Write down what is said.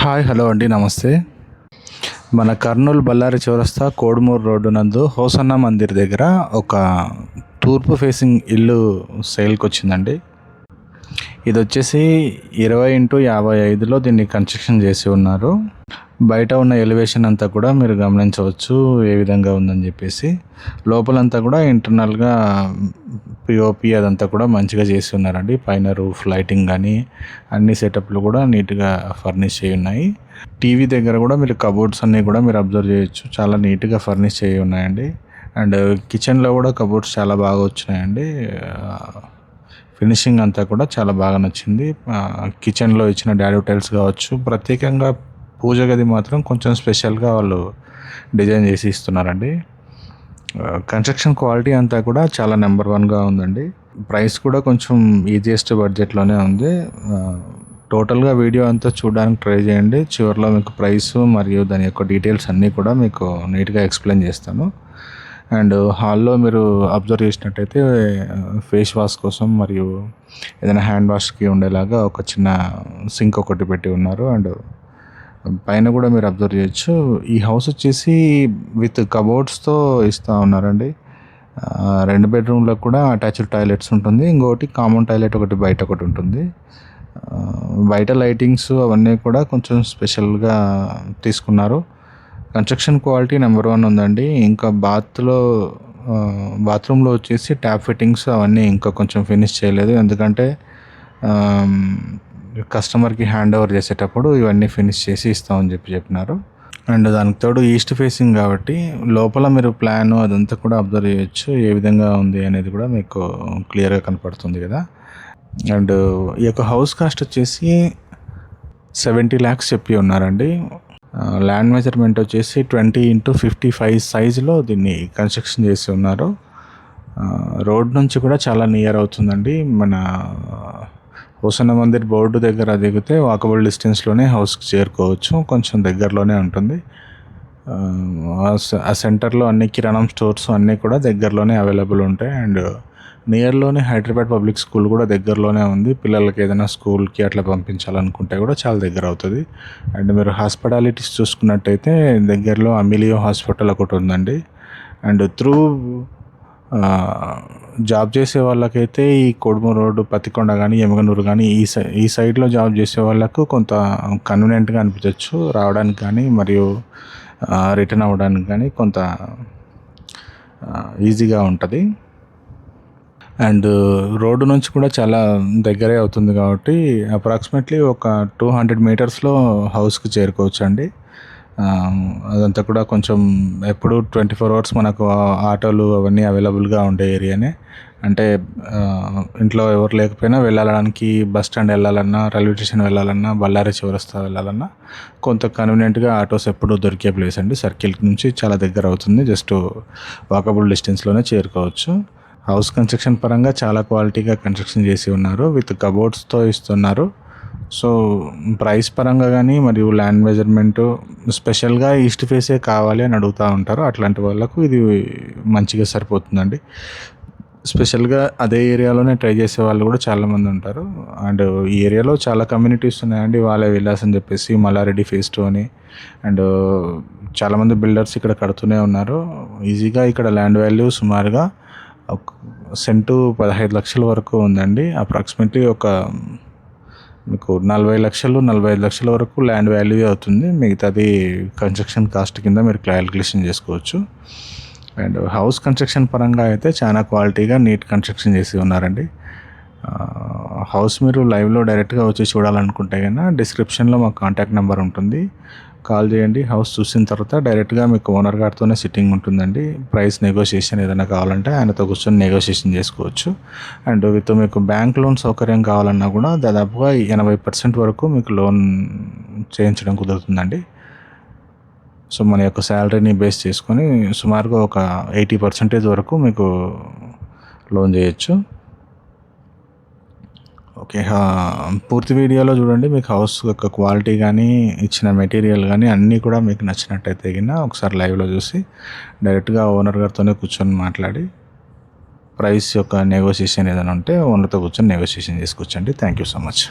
Hi hello అండి నమస్తే. మన కర్నూలు బళ్ళారి చౌరస్తా కోడుమూరు రోడ్డు నందు హోసన్న మందిర్ దగ్గర ఒక తూర్పు ఫేసింగ్ ఇల్లు సేల్కి వచ్చిందండి ఇది వచ్చేసి ఇరవై ఇంటూ యాభై ఐదులో దీన్ని కన్స్ట్రక్షన్ చేసి ఉన్నారు. బయట ఉన్న ఎలివేషన్ అంతా కూడా మీరు గమనించవచ్చు ఏ విధంగా ఉందని చెప్పేసి. లోపలంతా కూడా ఇంటర్నల్గా పిఓపి అదంతా కూడా మంచిగా చేసి ఉన్నారండి పైన రూఫ్ లైటింగ్ కానీ అన్ని సెటప్లు కూడా నీట్గా ఫర్నిష్ చేయి ఉన్నాయి. టీవీ దగ్గర కూడా మీరు కబోర్డ్స్ అన్నీ కూడా మీరు అబ్జర్వ్ చేయొచ్చు. చాలా నీట్గా ఫర్నిష్ చేయి ఉన్నాయండి. అండ్ కిచెన్లో కూడా కబోర్డ్స్ చాలా బాగా వచ్చినాయండి. ఫినిషింగ్ అంతా కూడా చాలా బాగా నచ్చింది. కిచెన్లో ఇచ్చిన డాడీ టైల్స్ కావచ్చు. ప్రత్యేకంగా పూజ గది మాత్రం కొంచెం స్పెషల్గా వాళ్ళు డిజైన్ చేసి ఇస్తున్నారండి. కన్స్ట్రక్షన్ క్వాలిటీ అంతా కూడా చాలా నెంబర్ వన్గా ఉందండి. ప్రైస్ కూడా కొంచెం ఈజియెస్ట్ బడ్జెట్లోనే ఉంది. టోటల్గా వీడియో అంతా చూడడానికి ట్రై చేయండి. చివరిలో మీకు ప్రైస్ మరియు దాని యొక్క డీటెయిల్స్ అన్నీ కూడా మీకు నీట్గా ఎక్స్ప్లెయిన్ చేస్తాను. అండ్ హాల్లో మీరు అబ్జర్వ్ చేసినట్టయితే ఫేస్ వాష్ కోసం మరియు ఏదైనా హ్యాండ్ వాష్కి ఉండేలాగా ఒక చిన్న సింక్ ఒకటి పెట్టి ఉన్నారు. అండ్ పైన కూడా మీరు అబ్జర్వ్ చేయొచ్చు. ఈ హౌస్ వచ్చేసి విత్ కబోర్డ్స్తో ఇస్తూ ఉన్నారండి. రెండు బెడ్రూమ్లో కూడా అటాచ్డ్ టాయిలెట్స్ ఉంటుంది. ఇంకొకటి కామన్ టాయిలెట్ ఒకటి బయట ఒకటి ఉంటుంది. బయట లైటింగ్స్ అవన్నీ కూడా కొంచెం స్పెషల్గా తీసుకున్నారు. కన్స్ట్రక్షన్ క్వాలిటీ నెంబర్ వన్ ఉందండి. ఇంకా బాత్లో బాత్రూంలో వచ్చేసి ట్యాప్ ఫిట్టింగ్స్ అవన్నీ ఇంకా కొంచెం ఫినిష్ చేయలేదు. ఎందుకంటే కస్టమర్కి హ్యాండ్ ఓవర్ చేసేటప్పుడు ఇవన్నీ ఫినిష్ చేసి ఇస్తామని చెప్పి చెప్పినారు. అండ్ దానికి తోడు ఈస్ట్ ఫేసింగ్ కాబట్టి లోపల మీరు ప్లాన్ అదంతా కూడా అబ్జర్వ్ చేయొచ్చు ఏ విధంగా ఉంది అనేది కూడా మీకు క్లియర్గా కనపడుతుంది కదా. అండ్ ఈ యొక్క హౌస్ కాస్ట్ వచ్చేసి సెవెంటీ ల్యాక్స్ చెప్పి ఉన్నారండి. ల్యాండ్ మెజర్మెంట్ వచ్చేసి ట్వంటీ ఇంటూ ఫిఫ్టీ ఫైవ్ సైజులో దీన్ని కన్స్ట్రక్షన్ చేసి ఉన్నారు. రోడ్ నుంచి కూడా చాలా నియర్ అవుతుందండి. మన హుసన మందిర్ బోర్డు దగ్గర దిగితే వాకబుల్ డిస్టెన్స్లోనే హౌస్కి చేరుకోవచ్చు. కొంచెం దగ్గరలోనే ఉంటుంది. ఆ సెంటర్లో అన్ని కిరాణం స్టోర్స్ అన్నీ కూడా దగ్గరలోనే అవైలబుల్ ఉంటాయి. అండ్ నియర్లోనే హైదరాబాద్ పబ్లిక్ స్కూల్ కూడా దగ్గరలోనే ఉంది. పిల్లలకి ఏదైనా స్కూల్కి అట్లా పంపించాలనుకుంటే కూడా చాలా దగ్గర అవుతుంది. అండ్ మీరు హాస్పిటాలిటీస్ చూసుకున్నట్టయితే దగ్గరలో అమిలియో హాస్పిటల్ ఒకటి ఉందండి. అండ్ త్రూ జాబ్ చేసే వాళ్ళకైతే ఈ కొడుము రోడ్డు పత్తికొండ కానీ ఎమగనూరు కానీ ఈ సై ఈ సైడ్లో జాబ్ చేసే వాళ్ళకు కొంత కన్వీనియంట్గా అనిపించవచ్చు రావడానికి కానీ మరియు రిటర్న్ అవ్వడానికి కానీ కొంత ఈజీగా ఉంటుంది. అండ్ రోడ్డు నుంచి కూడా చాలా దగ్గరే అవుతుంది కాబట్టి అప్రాక్సిమేట్లీ ఒక టూ హండ్రెడ్ మీటర్స్లో హౌస్కి చేరుకోవచ్చు అండి అదంతా కూడా కొంచెం ఎప్పుడు ట్వంటీ ఫోర్ అవర్స్ మనకు ఆటోలు అవన్నీ అవైలబుల్గా ఉండే ఏరియానే. అంటే ఇంట్లో ఎవరు లేకపోయినా వెళ్ళడానికి బస్ స్టాండ్ వెళ్ళాలన్నా రైల్వే స్టేషన్ వెళ్ళాలన్నా బళ్ళారి చివరస్తా వెళ్ళాలన్నా కొంత కన్వీనియంట్గా ఆటోస్ ఎప్పుడు దొరికే ప్లేస్ అండి. సర్కిల్ నుంచి చాలా దగ్గర అవుతుంది. జస్ట్ వాకబుల్ డిస్టెన్స్లోనే చేరుకోవచ్చు. హౌస్ కన్స్ట్రక్షన్ పరంగా చాలా క్వాలిటీగా కన్స్ట్రక్షన్ చేసి ఉన్నారు. విత్ కబోర్డ్స్తో ఇస్తున్నారు. సో ప్రైస్ పరంగా కానీ మరియు ల్యాండ్ మెజర్మెంటు స్పెషల్గా ఈస్ట్ ఫేసే కావాలి అని అడుగుతూ ఉంటారు. అట్లాంటి వాళ్ళకు ఇది మంచిగా సరిపోతుందండి. స్పెషల్గా అదే ఏరియాలోనే ట్రై చేసే వాళ్ళు కూడా చాలామంది ఉంటారు. అండ్ ఈ ఏరియాలో చాలా కమ్యూనిటీస్ ఉన్నాయండి. వాళ్ళే విలాస్ అని చెప్పేసి మల్లారెడ్డి ఫేస్ టూ అని. అండ్ చాలామంది బిల్డర్స్ ఇక్కడ కడుతూనే ఉన్నారు. ఈజీగా ఇక్కడ ల్యాండ్ వాల్యూ సుమారుగా ఒక సెంటు పదహైదు లక్షల వరకు ఉందండి. అప్రాక్సిమేట్లీ ఒక మీకు నలభై లక్షలు నలభై ఐదు లక్షల వరకు ల్యాండ్ వాల్యూ అవుతుంది. మిగతాది కన్స్ట్రక్షన్ కాస్ట్ కింద మీరు క్యాలిక్యులేషన్ చేసుకోవచ్చు. అండ్ హౌస్ కన్స్ట్రక్షన్ పరంగా అయితే చాలా క్వాలిటీగా నీట్ కన్స్ట్రక్షన్ చేసి ఉన్నారండి. హౌస్ మీరు లైవ్లో డైరెక్ట్గా వచ్చి చూడాలనుకుంటే కన్నా డిస్క్రిప్షన్లో మా కాంటాక్ట్ నెంబర్ ఉంటుంది. కాల్ చేయండి. హౌస్ చూసిన తర్వాత డైరెక్ట్గా మీకు ఓనర్ గారితోనే సిట్టింగ్ ఉంటుందండి. ప్రైస్ నెగోషియేషన్ ఏదైనా కావాలంటే ఆయనతో కూర్చొని నెగోషియేషన్ చేసుకోవచ్చు. అండ్ విత్ మీకు బ్యాంక్ లోన్ సౌకర్యం కావాలన్నా కూడా దాదాపుగా ఎనభై పర్సెంట్ వరకు మీకు లోన్ చేయించడం కుదురుతుందండి. సో మన యొక్క శాలరీని బేస్ చేసుకొని సుమారుగా ఒక ఎయిటీ పర్సెంటేజ్ వరకు మీకు లోన్ చేయొచ్చు. ఓకే పూర్తి వీడియోలో చూడండి మీకు హౌస్ యొక్క క్వాలిటీ కానీ ఇచ్చిన మెటీరియల్ కానీ అన్నీ కూడా మీకు నచ్చినట్టయితే కింద ఒకసారి లైవ్లో చూసి డైరెక్ట్గా ఓనర్ గారితోనే కూర్చొని మాట్లాడి ప్రైస్ యొక్క నెగోషియేషన్ ఏదైనా ఉంటే ఓనర్తో కూర్చొని negotiation చేసుకొచ్చండి. Thank you so much.